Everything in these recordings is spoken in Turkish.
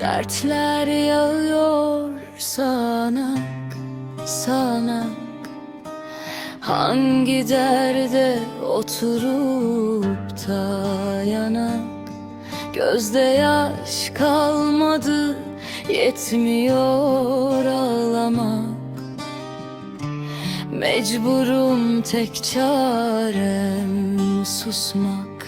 Dertler yağıyor sana sana. Hangi derde oturup da yanak Gözde yaş kalmadı yetmiyor ağlamak Mecburum tek çarem susmak.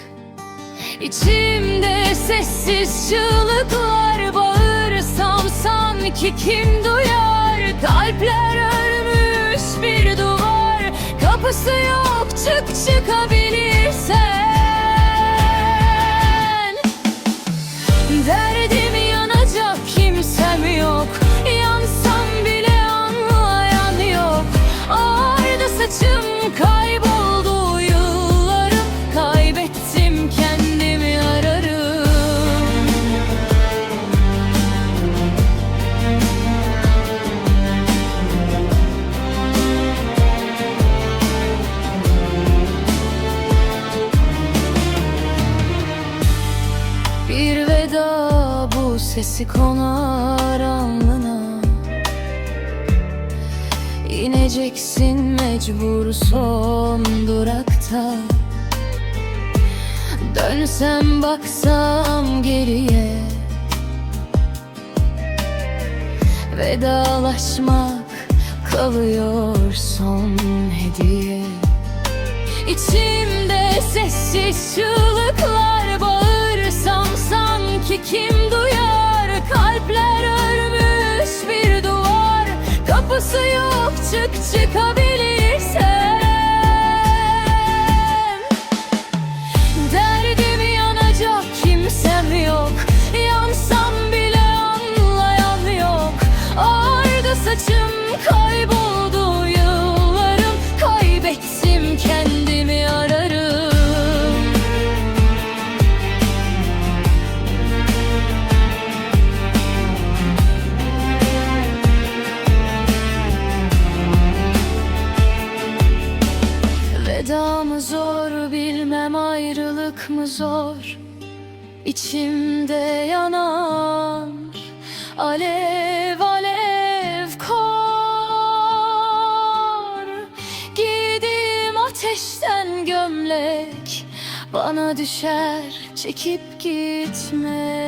İçimde sessiz çığlıklar bağırsam sanki kim duyar? Kalpler örmüş bir duvar. Kapısı yok çık çıkabilirsen veda bu sesi konar alnına. İneceksin mecbur son durakta. Dönsem baksam geriye. Vedalaşmak kalıyor son hediye. İçimde sessiz çığlıklar kapısı yok çık çıkabilirsen zor İçimde yanar? Alev alev kor Giydim ateşten gömlek bana düşer çekip gitmek